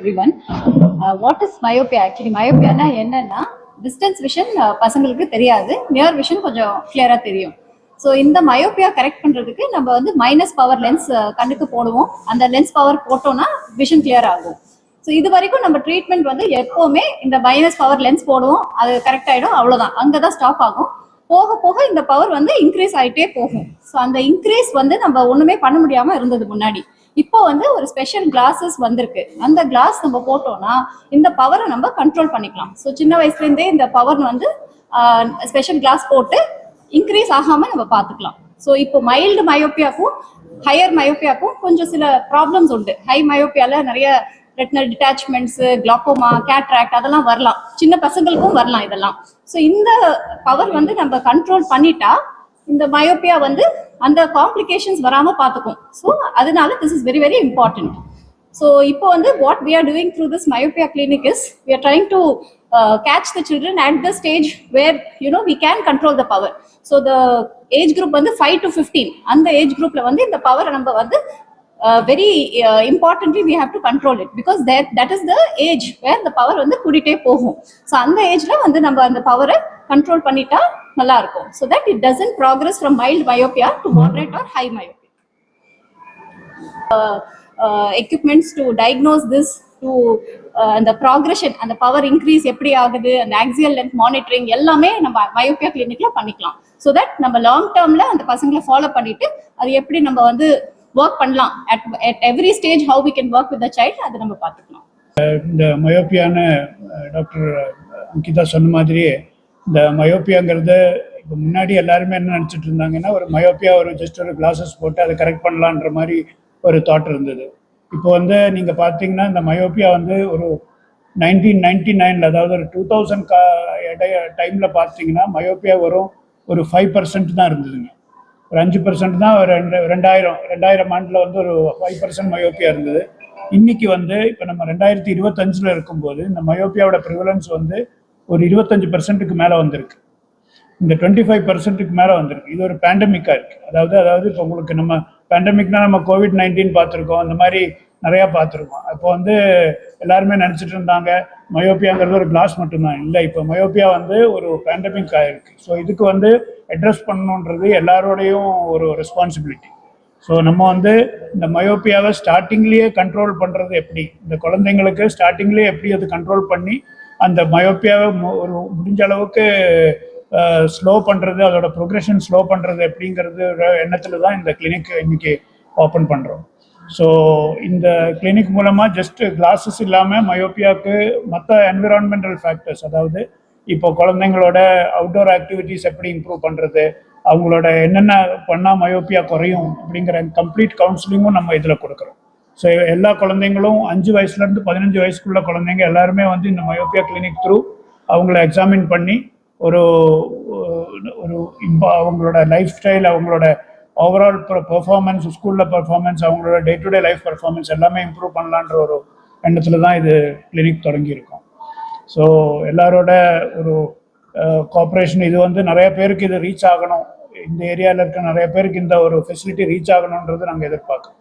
everyone. Uh, what is myopia? Actually, என்னன்னா distance vision uh, பசங்களுக்கு தெரியாது. நியர் விஷன் கொஞ்சம் கிளியரா தெரியும். ஸோ இந்த மயோபியா கரெக்ட் பண்றதுக்கு நம்ம வந்து மைனஸ் பவர் லென்ஸ் கண்ணுக்கு போடுவோம். அந்த லென்ஸ் பவர் போட்டோம்னா விஷன் கிளியர் ஆகும். ஸோ இது வரைக்கும் நம்ம ட்ரீட்மெண்ட் வந்து எப்போவுமே இந்த மைனஸ் பவர் லென்ஸ் போடுவோம். அது கரெக்ட் ஆகிடும் அவ்வளோதான் அங்கே தான் ஸ்டாப் ஆகும். போக போக இந்த பவர் வந்து இன்க்ரீஸ் ஆகிட்டே போகும். ஸோ அந்த இன்க்ரீஸ் வந்து நம்ம ஒன்றுமே பண்ண முடியாமல் இருந்தது முன்னாடி. இப்போ வந்து ஒரு ஸ்பெஷல் கிளாஸஸ் வந்திருக்கு. அந்த கிளாஸ் நம்ம போட்டோம்னா இந்த பவரை நம்ம கண்ட்ரோல் பண்ணிக்கலாம். ஸோ சின்ன வயசுலேருந்தே இந்த பவர் வந்து ஸ்பெஷல் கிளாஸ் போட்டு இன்க்ரீஸ் ஆகாமல் நம்ம பார்த்துக்கலாம். ஸோ இப்போ மைல்டு மயோப்பியாக்கும் ஹையர் மயோப்பியாக்கும் கொஞ்சம் சில ப்ராப்ளம்ஸ் உண்டு. ஹை மயோப்பியால நிறைய ரெட்னல் டிட்டாச்மெண்ட்ஸு கிளாக்கோமா கேட்ராக்ட் அதெல்லாம் வரலாம். சின்ன பசங்களுக்கும் வரலாம் இதெல்லாம். ஸோ இந்த பவர் வந்து நம்ம கண்ட்ரோல் பண்ணிட்டா இந்த மயோப்பியா வந்து அந்த காம்ப்ளிகேஷன்ஸ் வராம பார்த்துக்கும். ஸோ அதனால this is very very important so இப்போ வந்து what we are doing through this myopia clinic is we are trying to catch the children at the stage where you know we can control the power so the age group வந்து five to fifteen அந்த age குரூப்ல வந்து இந்த பவரை நம்ம வந்து very importantly we have to control it because that that is the age where இந்த power வந்து கூட்டிகிட்டே போகும். ஸோ அந்த ஏஜ்ல வந்து நம்ம அந்த பவரை கண்ட்ரோல் பண்ணிட்டா நல்லா இருக்கும். So that it doesn't progress from mild myopia to moderate or high myopia equipments to diagnose this to அந்த ப்ராக்ரஷன் அந்த பவர் இன்க்ரீஸ் எப்படி ஆகுது அந்த ஆக்சியல் லென்த் மானிட்டரிங் எல்லாமே நம்ம மயோப்பியா கிளினிக்ல பண்ணிக்கலாம். ஸோ தட் நம்ம லாங் டேர்ம்ல அந்த பசங்களை ஃபாலோ பண்ணிட்டு அது எப்படி நம்ம வந்து ஒர்க் பண்ணலாம். At at every stage how we can work with the child அதை நம்ம பார்த்துக்கலாம். இந்த மயோப்பியான டாக்டர் அங்கிதா சொன்ன மாதிரியே இந்த மயோப்பியாங்கிறது இப்போ முன்னாடி எல்லாருமே என்ன நினச்சிட்டு இருந்தாங்கன்னா ஒரு மயோப்பியா ஒரு ஜஸ்ட் ஒரு கிளாஸஸ் போட்டு அதை கரெக்ட் பண்ணலான்ற மாதிரி ஒரு தாட் இருந்தது. இப்போ வந்து நீங்கள் பார்த்தீங்கன்னா இந்த மயோப்பியா வந்து ஒரு நைன்டீன் நைன்டி நைனில் அதாவது ஒரு டூ தௌசண்ட் கா இடைய டைமில் பார்த்தீங்கன்னா மயோப்பியா வரும் ஒரு ஃபைவ் பர்சன்ட் தான் இருந்ததுங்க. ஒரு அஞ்சு பர்சன்ட் தான் ஒரு ரெண்டு ரெண்டாயிரம் ரெண்டாயிரம் ஆண்டில் வந்து ஒரு ஃபைவ் பர்சன்ட் மயோப்பியா இருந்தது. இன்னைக்கு வந்து இப்போ நம்ம ரெண்டாயிரத்தி இருபத்தஞ்சில் இருக்கும்போது இந்த மயோப்பியாவோட ப்ரிவலன்ஸ் வந்து ஒரு இருபத்தஞ்சு பர்சன்ட்டுக்கு மேலே வந்திருக்கு. இந்த டுவெண்ட்டி ஃபைவ் பர்சன்ட்டுக்கு மேலே வந்திருக்கு. இது ஒரு பேண்டமிக்காக இருக்குது அதாவது அதாவது இப்போ உங்களுக்கு நம்ம பேண்டமிக்னா நம்ம கோவிட் நைன்டீன் பார்த்துருக்கோம். அந்த மாதிரி நிறையா பார்த்துருக்கோம். அப்போ வந்து எல்லாருமே நினச்சிட்டு இருந்தாங்க மயோப்பியாங்கிறது ஒரு கிளாஸ் மட்டும்தான். இல்லை இப்போ மயோப்பியா வந்து ஒரு பேண்டமிக் ஆகிருக்கு ஸோ இதுக்கு வந்து அட்ரஸ் பண்ணணுன்றது எல்லாரோடையும் ஒரு ரெஸ்பான்சிபிலிட்டி ஸோ நம்ம வந்து இந்த மயோப்பியாவை ஸ்டார்டிங்லேயே கண்ட்ரோல் பண்ணுறது எப்படி? இந்த குழந்தைங்களுக்கு ஸ்டார்டிங்லேயே எப்படி அது கண்ட்ரோல் பண்ணி அந்த மயோப்பியாவை மு- ஒரு முடிஞ்ச அளவுக்கு ஸ்லோ பண்ணுறது அதோட ப்ரொக்ரெஷன் ஸ்லோ பண்ணுறது எப்படிங்கிறது எண்ணத்தில் தான் இந்த கிளினிக் இன்னைக்கு ஓப்பன் பண்ணுறோம் ஸோ இந்த கிளினிக் மூலமாக ஜஸ்ட் கிளாஸஸ் இல்லாமல் மயோப்பியாவுக்கு மற்ற என்விரான்மெண்டல் ஃபேக்டர்ஸ் அதாவது இப்போ குழந்தைங்களோட அவுட்டோர் ஆக்டிவிட்டீஸ் எப்படி இம்ப்ரூவ் பண்ணுறது அவங்களோட என்னென்ன பண்ணால் மயோப்பியா குறையும் அப்படிங்கிற கம்ப்ளீட் கவுன்சிலிங்கும் நம்ம இதில் கொடுக்குறோம். ஸோ எல்லா குழந்தைங்களும் அஞ்சு வயசுலேருந்து பதினஞ்சு வயசுக்குள்ள குழந்தைங்க எல்லாருமே வந்து இந்த மயோப்பியா கிளினிக் த்ரூ அவங்கள எக்ஸாமின் பண்ணி ஒரு ஒரு இம்பா அவங்களோட லைஃப் ஸ்டைல் அவங்களோட ஓவரால் பெர்ஃபார்மன்ஸ் ஸ்கூலில் பெர்ஃபார்மன்ஸ் அவங்களோட day to day life performance எல்லாமே இம்ப்ரூவ் பண்ணலான்ற ஒரு எண்ணத்தில் தான் இது கிளினிக் தொடங்கியிருக்கோம். ஸோ எல்லாரோட ஒரு கோஆப்ரேஷன் இது வந்து நிறைய பேருக்கு இது ரீச் ஆகணும். இந்த ஏரியாவில் இருக்க நிறைய பேருக்கு இந்த ஒரு ஃபெசிலிட்டி ரீச் ஆகணுன்றது நாங்கள் எதிர்பார்க்குறோம்.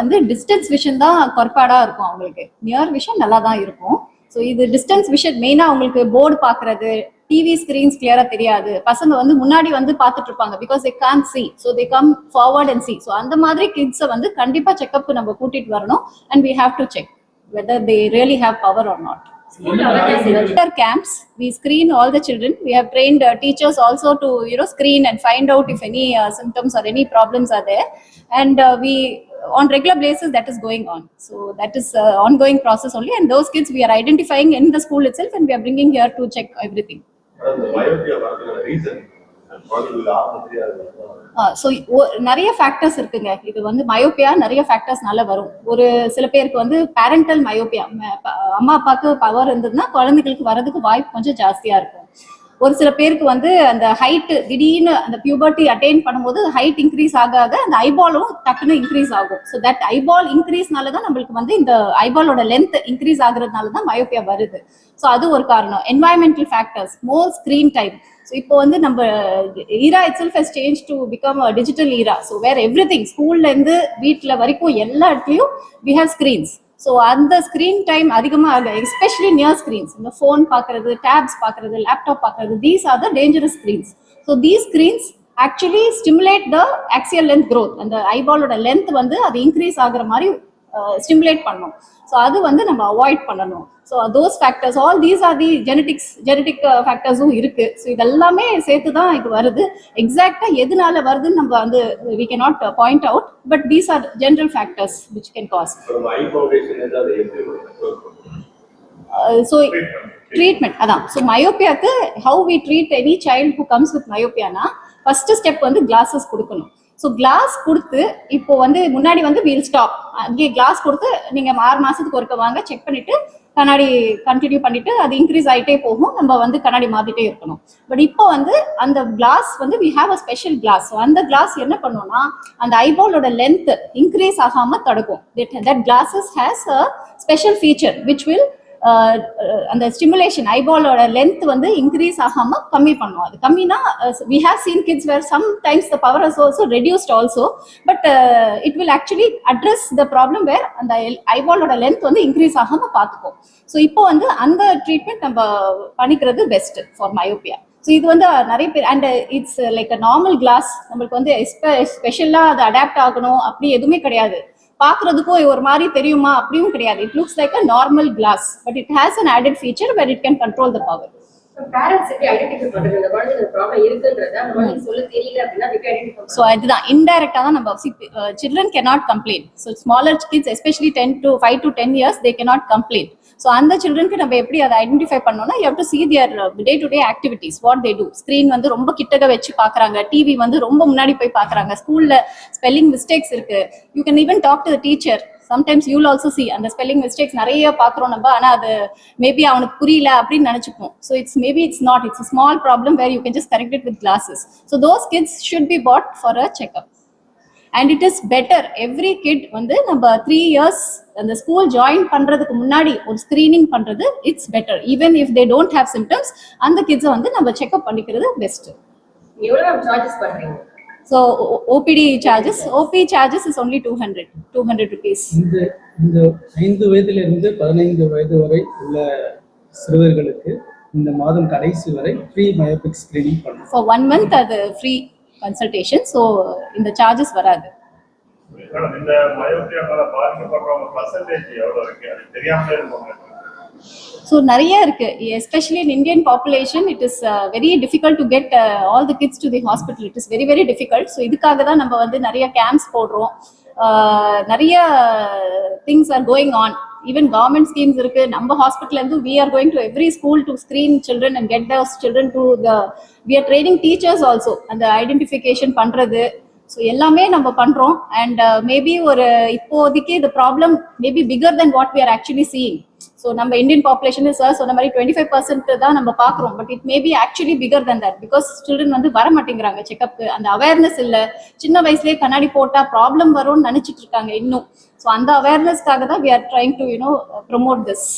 வந்து டிஸ்டன்ஸ் விஷன் தான் குறைபாடா இருக்கும் அவங்களுக்கு. நியர் விஷன் நல்லா தான் இருக்கும். ஸோ இது டிஸ்டன்ஸ் விஷன் மெயினா அவங்களுக்கு போர்டு பாக்குறது டிவி ஸ்கிரீன்ஸ் கிளியரா தெரியாது. பசங்க வந்து முன்னாடி வந்து பார்த்துட்டு இருப்பாங்க because they can't see so they come forward and see so அந்த மாதிரி கிட்ஸை வந்து கண்டிப்பா செக்அப் நம்ம கூட்டிட்டு வரணும் and we have to check whether they really have power or not winter camps we screen all the children. We have trained uh, teachers also to you know screen and find out if any uh, symptoms or any problems are there. And uh, we on regular basis that is going on. So that is uh, ongoing process only. And those kids we are identifying in the school itself and we are bringing here to check everything. Why would you have a reason so நிறைய factors இருக்குங்க. இது வந்து myopia நிறைய ஃபேக்டர்ஸ்னால வரும். ஒரு சில பேருக்கு வந்து பேரண்டல் மயோப்பியா அம்மா அப்பாவுக்கு பவர் இருந்ததுன்னா குழந்தைகளுக்கு வரதுக்கு வாய்ப்பு கொஞ்சம் ஜாஸ்தியா இருக்கும். ஒரு சில பேருக்கு வந்து அந்த ஹைட் திடீர்னு அந்த பியூபர்ட்டி அட்டைன் பண்ணும்போது ஹைட் இன்க்ரீஸ் ஆக ஆக அந்த ஐபாலும் டக்குன்னு இன்க்ரீஸ் ஆகும். ஸோ தட் ஐபால் இன்க்ரீஸ்னால தான் நம்மளுக்கு வந்து இந்த ஐபாலோட லென்த் இன்க்ரீஸ் ஆகுறதுனால தான் மயோப்பியா வருது. ஸோ அது ஒரு காரணம். Environmental factors more screen time so இப்போ வந்து நம்ம era itself has change to become digital era so where everything ஸ்கூல்லேருந்து வீட்டில் வரைக்கும் எல்லா இடத்துலையும் வி ஹேவ் ஸ்க்ரீன்ஸ் ஸோ அந்த ஸ்க்ரீன் டைம் அதிகமாக எஸ்பெஷலி நியர் ஸ்க்ரீன்ஸ் இந்த ஃபோன் பார்க்கறது டேப்ஸ் பார்க்கறது லேப்டாப் பார்க்கறது these are the dangerous screens so these screens actually stimulate the axial length growth அந்த ஐபாலோட லென்த் வந்து அது இன்க்ரீஸ் ஆகுற மாதிரி ஸ்டிமுலேட் பண்ணும் ஸோ அது வந்து நம்ம அவாய்ட் பண்ணணும். So those factors all these are the genetics genetic ஃபேக்டர்ஸும் இருக்கு. ஸோ இதெல்லாமே சேர்த்து தான் இது வருது. எக்ஸாக்டா எதனால வருதுன்னு நம்ம வந்து we can not point out but these are general factors which can cause? So treatment அதான். So மயோப்பியாக்கு how we treat any child who comes with மயோப்பியானா first step வந்து கிளாஸஸ் கொடுக்கணும். ஸோ கிளாஸ் கொடுத்து இப்போ வந்து முன்னாடி வந்து வீல் ஸ்டாப் அங்கே class கொடுத்து நீங்க ஆறு மாசத்துக்கு ஒருக்க வாங்க செக் பண்ணிட்டு கண்ணாடி கண்டினியூ பண்ணிட்டு அது இன்க்ரீஸ் ஆகிட்டே போகும். நம்ம வந்து கண்ணாடி மாத்திட்டே இருக்கணும். பட் இப்போ வந்து அந்த கிளாஸ் வந்து we have a special glass அந்த கிளாஸ் என்ன பண்ணும்னா அந்த ஐபாலோட லென்த் இன்க்ரீஸ் ஆகாம தடுக்கும். That glasses has a special feature which will அந்த ஸ்டிமுலேஷன் ஐபாலோட லென்த் வந்து இன்க்ரீஸ் ஆகாம கம்மி பண்ணும். அது கம்மினா we have seen kids where some times the power is also reduced also but it will actually address the problem where அந்த ஐபாலோட length வந்து இன்க்ரீஸ் ஆகாம பார்த்துக்கும். ஸோ இப்போ வந்து அந்த ட்ரீட்மெண்ட் நம்ம பண்ணிக்கிறது பெஸ்ட் ஃபார் மயோபியா ஸோ இது வந்து நிறைய பேர் and it's like a normal glass நம்மளுக்கு வந்து ஸ்பெஷலாக அது அடாப்ட் ஆகணும் அப்படி எதுவுமே கிடையாது. பார்க்கறதுக்கும் ஒரு மாதிரி தெரியுமா? அப்படியும் கிடையாது. It looks like a normal glass but it has an added feature where it can control the power so அதுதான். இன்டைரக்டா தான் நம்ம children cannot complain. So smaller kids especially ten to five to ten years they cannot complain. So அந்த சில்ட்ரனுக்கு நம்ம எப்படி அதை identify பண்ணோம்னா you to see their day to day activities what they do screen வந்து ரொம்ப கிட்டக வச்சு பார்க்குறாங்க டிவி வந்து ரொம்ப முன்னாடி போய் பார்க்குறாங்க. ஸ்கூல்ல ஸ்பெல்லிங் மிஸ்டேக்ஸ் இருக்கு. You can even talk to the teacher sometimes you'll also see அந்த ஸ்பெல்லிங் மிஸ்டேக்ஸ் நிறைய பார்க்குறோம் நம்ம. ஆனால் அது மேபி அவனுக்கு புரியல அப்படின்னு நினச்சிப்போம். So it's maybe it's not it's small problem where you can just correct it with glasses so those kids should be brought for a checkup and it is better every kid வந்து நம்ம three years அந்த school join பண்றதுக்கு முன்னாடி ஒரு screening பண்றது it's better even if they don't have symptoms அந்த கிட்ஸை வந்து நம்ம செக்அப் பண்ணிக்கிறது best so OPD charges OP charges is only two hundred two hundred rupees இந்த ஐந்து வயதிலிருந்து பதினைந்து வயது வரை உள்ள சிறுவர்களுக்கு இந்த மாதம் கடைசி வரை ஃப்ரீ மயோபிக் ஸ்கிரீனிங் பண்ணும் ஃபார் ஒன் மந்த் அது ஃப்ரீ கன்சல்டேஷன் ஸோ இந்த சார்ஜஸ் வராது ஸோ நிறைய இருக்கு. Especially in Indian population it is very difficult to get all the kids to the hospital it is very very difficult so இதுக்காக தான் நம்ம வந்து நிறைய கேம்ப்ஸ் போடுறோம். Uh, நிறைய things are going on even government schemes இருக்கு. நம்ம hospital இருந்து we are going to every school to screen children and get thus children to the we are training teachers also அந்த ஐடென்டிஃபிகேஷன் பண்றது. So எல்லாமே நம்ம பண்றோம். And maybe ஒரு இப்போதைக்கு இந்த problem maybe bigger then what we are actually seeing so நம்ம Indian population sir சொன்ன மாதிரி டுவெண்ட்டி ஃபைவ் பர்சன்ட் தான் நம்ம பார்க்குறோம். But it maybe actually bigger than that because children வந்து வர மாட்டேங்கிறாங்க. செக்அப்க்கு அந்த அவேர்னஸ் இல்லை. சின்ன வயசுலேயே கண்ணாடி போட்டால் ப்ராப்ளம் வரும்னு நினச்சிட்டு இருக்காங்க இன்னும். ஸோ அந்த அவேர்னஸ்க்காக தான் we are trying to you know promote this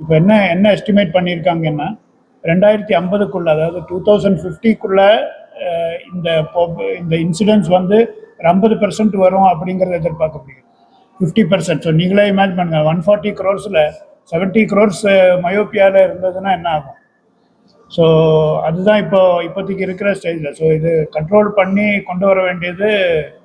இப்போ என்ன என்ன எஸ்டிமேட் பண்ணியிருக்காங்கன்னா ரெண்டாயிரத்தி ஐம்பதுக்குள்ள அதாவது டூ தௌசண்ட் ஃபிஃப்டிக்குள்ள இந்த இந்த இன்சிடென்ட்ஸ் வந்து ஒரு ஐம்பது பெர்சன்ட் வரும் அப்படிங்கிறத எதிர்பார்க்கப்படுகிறது. ஃபிஃப்டி பர்சன்ட் ஸோ நீங்களே இமேஜின் பண்ணுங்க. ஒன் ஃபார்ட்டி க்ரோர்ஸில் செவன்ட்டி க்ரோர்ஸ் மயோப்பியாவில் இருந்ததுன்னா என்ன ஆகும்? ஸோ அதுதான் இப்போ இப்போதைக்கு இருக்கிற ஸ்டேஜில் ஸோ இது கண்ட்ரோல் பண்ணி கொண்டு வர வேண்டியது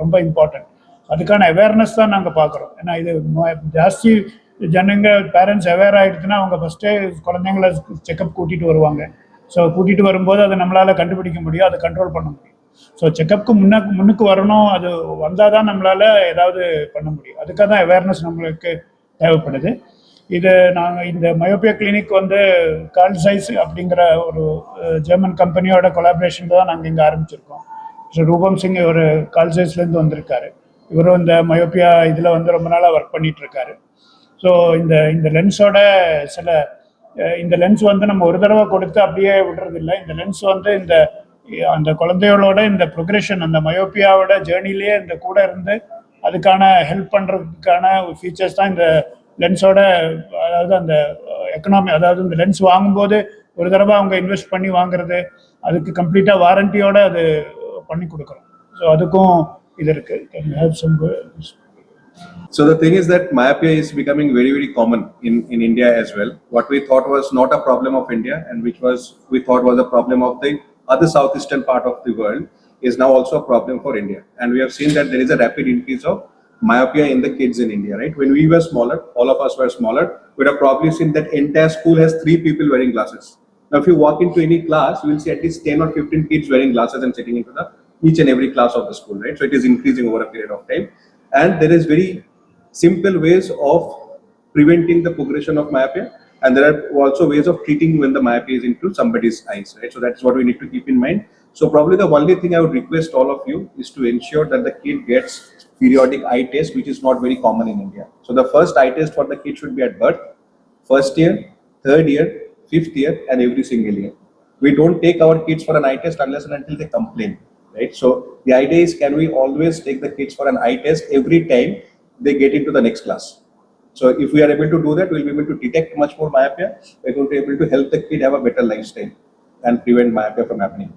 ரொம்ப இம்பார்ட்டன்ட் அதுக்கான அவேர்னஸ் தான் நாங்கள் பார்க்குறோம். ஏன்னா இது ஜாஸ்தி ஜனங்க பேரண்ட்ஸ் அவேர் ஆகிடுச்சுன்னா அவங்க ஃபஸ்ட்டே குழந்தைங்கள செக்கப் கூட்டிகிட்டு வருவாங்க. ஸோ கூட்டிகிட்டு வரும்போது அதை நம்மளால் கண்டுபிடிக்க முடியும். அதை கண்ட்ரோல் பண்ண முடியும். ஸோ செக்கப்புக்கு முன்னுக்கு முன்னுக்கு வரணும் அது வந்தால் தான் நம்மளால் ஏதாவது பண்ண முடியும். அதுக்காக தான் அவேர்னஸ் நம்மளுக்கு தேவைப்படுது. இது நாங்கள் இந்த மயோபியா கிளினிக் வந்து கால் சைஸ் அப்படிங்கிற ஒரு ஜெர்மன் கம்பெனியோட கொலாபரேஷன் தான் நாங்கள் இங்கே ஆரம்பிச்சிருக்கோம். ஸோ ரூபம் சிங் ஒரு கால்சைஸ்லேருந்து வந்திருக்காரு. இவரும் இந்த மயோபியா இதில் வந்து ரொம்ப நாளாக ஒர்க் பண்ணிகிட்ருக்காரு ஸோ இந்த இந்த லென்ஸோட சில இந்த லென்ஸ் வந்து நம்ம ஒரு தடவை கொடுத்து அப்படியே விடுறதில்லை. இந்த லென்ஸ் வந்து இந்த அந்த குழந்தைகளோட இந்த ப்ரொக்ரெஷன் அந்த மயோப்பியாவோட ஜேர்னிலேயே இந்த கூட இருந்து அதுக்கான ஹெல்ப் பண்ணுறதுக்கான ஃபீச்சர்ஸ் தான் இந்த லென்ஸோட அதாவது அந்த எக்கனாமி அதாவது இந்த லென்ஸ் வாங்கும்போது ஒரு தடவை அவங்க இன்வெஸ்ட் பண்ணி வாங்குறது அதுக்கு கம்ப்ளீட்டாக வாரண்டியோட அது பண்ணி கொடுக்குறோம் ஸோ அதுக்கும் இது இருக்குது So the thing is that myopia is becoming very, very common in, in India as well. What we thought was not a problem of India and which was, we thought was a problem of the other southeastern part of the world is now also a problem for India. And we have seen that there is a rapid increase of myopia in the kids in India, right? When we were smaller, all of us were smaller, we'd have probably seen that entire school has three people wearing glasses. Now, if you walk into any class, you will see at least 10 or 15 kids wearing glasses and sitting into the each and every class of the school, right? So it is increasing over a period of time. And there is very simple ways of preventing the progression of myopia. And there are also ways of treating when the myopia is into somebody's eyes, right? So that's what we need to keep in mind. So probably the only thing I would request all of you is to ensure that the kid gets periodic eye test, which is not very common in India. So the first eye test for the kid should be at birth, first year, third year, fifth year, and every single year. We don't take our kids for an eye test unless and until they complain, right? So the idea is, can we always take the kids for an eye test every time they get into the next class? So if we are able to do that, we'll be able to detect much more myopia. We're going to be able to help the kid have a better lifestyle and prevent myopia from happening.